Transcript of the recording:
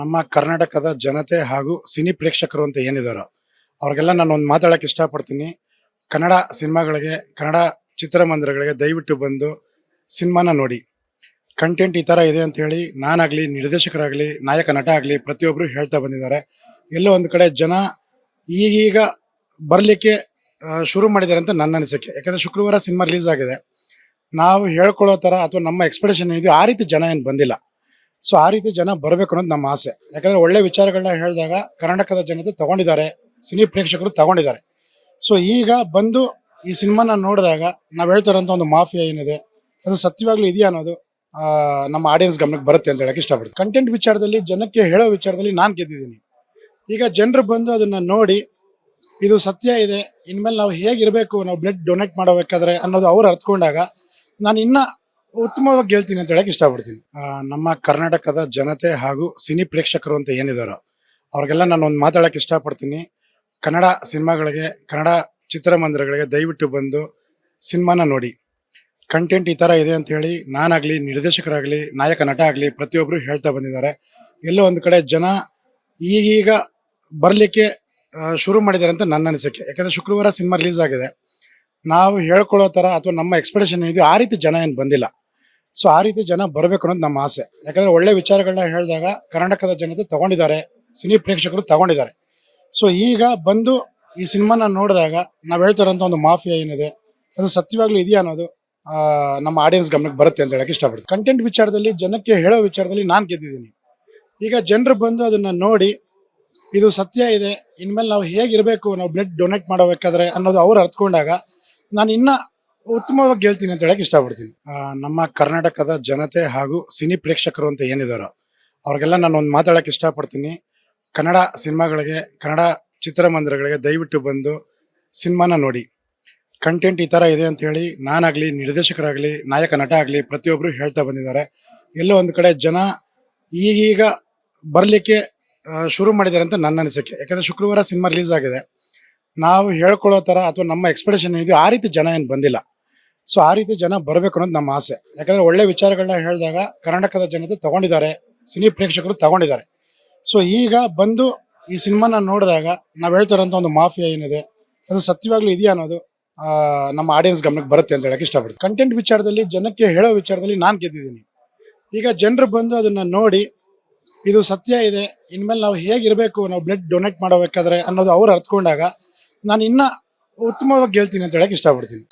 ನಮ್ಮ ಕರ್ನಾಟಕದ ಜನತೆ ಹಾಗೂ ಸಿನಿ ಪ್ರೇಕ್ಷಕರು ಅಂತ ಏನಿದಾರೋ, ಅವ್ರಿಗೆಲ್ಲ ನಾನು ಒಂದು ಮಾತಾಡೋಕೆ ಇಷ್ಟಪಡ್ತೀನಿ. ಕನ್ನಡ ಸಿನಿಮಾಗಳಿಗೆ, ಕನ್ನಡ ಚಿತ್ರಮಂದಿರಗಳಿಗೆ ದಯವಿಟ್ಟು ಬಂದು ಸಿನಿಮಾನ ನೋಡಿ. ಕಂಟೆಂಟ್ ಈ ಥರ ಇದೆ ಅಂತ ಹೇಳಿ ನಾನಾಗಲಿ, ನಿರ್ದೇಶಕರಾಗಲಿ, ನಾಯಕ ನಟ ಆಗಲಿ ಪ್ರತಿಯೊಬ್ಬರು ಹೇಳ್ತಾ ಬಂದಿದ್ದಾರೆ. ಎಲ್ಲೋ ಒಂದು ಕಡೆ ಜನ ಈಗೀಗ ಬರಲಿಕ್ಕೆ ಶುರು ಮಾಡಿದ್ದಾರೆ ಅಂತ ನನ್ನ ಅನಿಸಿಕೆ. ಯಾಕಂದರೆ ಶುಕ್ರವಾರ ಸಿನಿಮಾ ರಿಲೀಸ್ ಆಗಿದೆ. ನಾವು ಹೇಳ್ಕೊಳ್ಳೋ ಥರ ಅಥವಾ ನಮ್ಮ ಎಕ್ಸ್ಪೆಕ್ಟೇಷನ್ ಇದೆಯೋ ಆ ರೀತಿ ಜನ ಏನು ಬಂದಿಲ್ಲ. ಸೊ ಆ ರೀತಿ ಜನ ಬರಬೇಕು ಅನ್ನೋದು ನಮ್ಮ ಆಸೆ. ಯಾಕಂದ್ರೆ ಒಳ್ಳೆ ವಿಚಾರಗಳನ್ನ ಹೇಳಿದಾಗ ಕರ್ನಾಟಕದ ಜನತೆ ತಗೊಂಡಿದ್ದಾರೆ. ಸಿನಿ ಪ್ರೇಕ್ಷಕರು ತಗೊಂಡಿದ್ದಾರೆ. ಸೊ ಈಗ ಬಂದು ಈ ಸಿನಿಮಾನ ನೋಡಿದಾಗ ನಾವು ಹೇಳ್ತಾರಂತ ಒಂದು ಮಾಫಿಯಾ ಏನಿದೆ? ಅದು ಸತ್ಯವಾಗ್ಲೂ ಇದೆಯಾ ಅನ್ನೋದು ನಮ್ಮ ಆಡಿಯನ್ಸ್ ಗಮನಕ್ಕೆ ಬರುತ್ತೆ ಅಂತ ಹೇಳಕ್ಕೆ ಇಷ್ಟಪಡ್ತೀನಿ. ಕಂಟೆಂಟ್ ವಿಚಾರದಲ್ಲಿ, ಜನಕ್ಕೆ ಹೇಳೋ ವಿಚಾರದಲ್ಲಿ ನಾನು ಗೆದ್ದಿದ್ದೀನಿ. ಈಗ ಜನರು ಬಂದು ಅದನ್ನ ನೋಡಿ, ಇದು ಸತ್ಯ ಇದೆ, ಇನ್ಮೇಲೆ ನಾವು ಹೇಗಿರಬೇಕು, ನಾವು ಬ್ಲಡ್ ಡೊನೇಟ್ ಮಾಡಬೇಕಾದ್ರೆ ಅನ್ನೋದು ಅವ್ರು ಅರ್ತ್ಕೊಂಡಾಗ ನಾನು ಇನ್ನ ಉತ್ತಮವಾಗಿ ಹೇಳ್ತೀನಿ ಅಂತ ಹೇಳಕ್ ಇಷ್ಟಪಡ್ತೀನಿ. ನಮ್ಮ ಕರ್ನಾಟಕದ ಜನತೆ ಹಾಗೂ ಸಿನಿ ಪ್ರೇಕ್ಷಕರು ಅಂತ ಏನಿದಾರೋ, ಅವ್ರಿಗೆಲ್ಲ ನಾನು ಒಂದು ಮಾತಾಡಕ್ಕೆ ಇಷ್ಟಪಡ್ತೀನಿ. ಕನ್ನಡ ಸಿನಿಮಾಗಳಿಗೆ, ಕನ್ನಡ ಚಿತ್ರಮಂದಿರಗಳಿಗೆ ದಯವಿಟ್ಟು ಬಂದು ಸಿನಿಮಾನ ನೋಡಿ. ಕಂಟೆಂಟ್ ಈ ಥರ ಇದೆ ಅಂತ ಹೇಳಿ ನಾನಾಗಲಿ, ನಿರ್ದೇಶಕರಾಗಲಿ, ನಾಯಕ ನಟ ಆಗಲಿ ಪ್ರತಿಯೊಬ್ಬರು ಹೇಳ್ತಾ ಬಂದಿದ್ದಾರೆ. ಎಲ್ಲೋ ಒಂದು ಕಡೆ ಜನ ಈಗೀಗ ಬರಲಿಕ್ಕೆ ಶುರು ಮಾಡಿದ್ದಾರೆ ಅಂತ ನನ್ನ ಅನಿಸಿಕೆ. ಯಾಕಂದರೆ ಶುಕ್ರವಾರ ಸಿನಿಮಾ ರಿಲೀಸ್ ಆಗಿದೆ. ನಾವು ಹೇಳ್ಕೊಳ್ಳೋ ಥರ ಅಥವಾ ನಮ್ಮ ಎಕ್ಸ್ಪೆಕ್ಟೇಷನ್ ಇದೆಯೋ ಆ ರೀತಿ ಜನ ಏನು ಬಂದಿಲ್ಲ. ಸೊ ಆ ರೀತಿ ಜನ ಬರಬೇಕು ಅನ್ನೋದು ನಮ್ಮ ಆಸೆ. ಯಾಕಂದರೆ ಒಳ್ಳೆ ವಿಚಾರಗಳನ್ನ ಹೇಳಿದಾಗ ಕರ್ನಾಟಕದ ಜನತೆ ತಗೊಂಡಿದ್ದಾರೆ, ಸಿನಿ ಪ್ರೇಕ್ಷಕರು ತಗೊಂಡಿದ್ದಾರೆ. ಸೊ ಈಗ ಬಂದು ಈ ಸಿನಿಮಾನ ನೋಡಿದಾಗ ನಾವು ಹೇಳ್ತಾರಂತ ಒಂದು ಮಾಫಿಯಾ ಏನಿದೆ, ಅದು ಸತ್ಯವಾಗ್ಲೂ ಇದೆಯಾ ಅನ್ನೋದು ನಮ್ಮ ಆಡಿಯನ್ಸ್ ಗಮನಕ್ಕೆ ಬರುತ್ತೆ ಅಂತ ಹೇಳಕ್ ಇಷ್ಟಪಡ್ತೀನಿ. ಕಂಟೆಂಟ್ ವಿಚಾರದಲ್ಲಿ, ಜನಕ್ಕೆ ಹೇಳೋ ವಿಚಾರದಲ್ಲಿ ನಾನು ಗೆದ್ದಿದ್ದೀನಿ. ಈಗ ಜನರು ಬಂದು ಅದನ್ನ ನೋಡಿ, ಇದು ಸತ್ಯ ಇದೆ, ಇನ್ಮೇಲೆ ನಾವು ಹೇಗಿರಬೇಕು, ನಾವು ಬ್ಲಡ್ ಡೊನೇಟ್ ಮಾಡಬೇಕಾದ್ರೆ ಅನ್ನೋದು ಅವ್ರು ಅರ್ಥಕೊಂಡಾಗ ನಾನು ಇನ್ನ ಉತ್ತಮವಾಗಿ ಹೇಳ್ತೀನಿ ಅಂತ ಹೇಳಕ್ ಇಷ್ಟಪಡ್ತೀನಿ. ನಮ್ಮ ಕರ್ನಾಟಕದ ಜನತೆ ಹಾಗೂ ಸಿನಿ ಪ್ರೇಕ್ಷಕರು ಅಂತ ಏನಿದಾರೋ, ಅವ್ರಿಗೆಲ್ಲ ನಾನು ಒಂದು ಮಾತಾಡಕ್ಕೆ ಇಷ್ಟಪಡ್ತೀನಿ. ಕನ್ನಡ ಸಿನಿಮಾಗಳಿಗೆ, ಕನ್ನಡ ಚಿತ್ರಮಂದಿರಗಳಿಗೆ ದಯವಿಟ್ಟು ಬಂದು ಸಿನಿಮಾನ ನೋಡಿ. ಕಂಟೆಂಟ್ ಈ ಥರ ಇದೆ ಅಂತ ಹೇಳಿ ನಾನಾಗಲಿ, ನಿರ್ದೇಶಕರಾಗಲಿ, ನಾಯಕ, ನಟ ಆಗಲಿ ಪ್ರತಿಯೊಬ್ಬರು ಹೇಳ್ತಾ ಬಂದಿದ್ದಾರೆ. ಎಲ್ಲೋ ಒಂದು ಕಡೆ ಜನ ಈಗೀಗ ಬರಲಿಕ್ಕೆ ಶುರು ಮಾಡಿದ್ದಾರೆ ಅಂತ ನನ್ನ ಅನಿಸಿಕೆ. ಯಾಕಂದರೆ ಶುಕ್ರವಾರ ಸಿನಿಮಾ ರಿಲೀಸ್ ಆಗಿದೆ. ನಾವು ಹೇಳ್ಕೊಳ್ಳೋ ಥರ ಅಥವಾ ನಮ್ಮ ಎಕ್ಸ್ಪೆಕ್ಟೇಷನ್ ಇದೆಯೋ ಆ ರೀತಿ ಜನ ಏನು ಬಂದಿಲ್ಲ. ಸೊ ಆ ರೀತಿ ಜನ ಬರಬೇಕು ಅನ್ನೋದು ನಮ್ಮ ಆಸೆ. ಯಾಕಂದರೆ ಒಳ್ಳೆ ವಿಚಾರಗಳನ್ನ ಹೇಳಿದಾಗ ಕರ್ನಾಟಕದ ಜನತೆ ತಗೊಂಡಿದ್ದಾರೆ, ಸಿನಿ ಪ್ರೇಕ್ಷಕರು ತಗೊಂಡಿದ್ದಾರೆ. ಸೊ ಈಗ ಬಂದು ಈ ಸಿನಿಮಾನ ನೋಡಿದಾಗ ನಾವು ಹೇಳ್ತಾರಂತ ಒಂದು ಮಾಫಿಯಾ ಏನಿದೆ, ಅದು ಸತ್ಯವಾಗ್ಲೂ ಇದೆಯಾ ಅನ್ನೋದು ನಮ್ಮ ಆಡಿಯನ್ಸ್ ಗಮನಕ್ಕೆ ಬರುತ್ತೆ ಅಂತ ಹೇಳಕ್ಕೆ ಇಷ್ಟಪಡ್ತೀನಿ. ಕಂಟೆಂಟ್ ವಿಚಾರದಲ್ಲಿ, ಜನಕ್ಕೆ ಹೇಳೋ ವಿಚಾರದಲ್ಲಿ ನಾನು ಗೆದ್ದಿದ್ದೀನಿ. ಈಗ ಜನರು ಬಂದು ಅದನ್ನ ನೋಡಿ, ಇದು ಸತ್ಯ ಇದೆ, ಇನ್ಮೇಲೆ ನಾವು ಹೇಗಿರಬೇಕು, ನಾವು ಬ್ಲಡ್ ಡೊನೇಟ್ ಮಾಡಬೇಕಾದ್ರೆ ಅನ್ನೋದು ಅವ್ರು ಅರ್ಥಕೊಂಡಾಗ ನಾನು ಇನ್ನೂ ಉತ್ತಮವಾಗಿ ಹೇಳ್ತೀನಿ ಅಂತ ಹೇಳಕ್ಕೆ ಇಷ್ಟಪಡ್ತೀನಿ.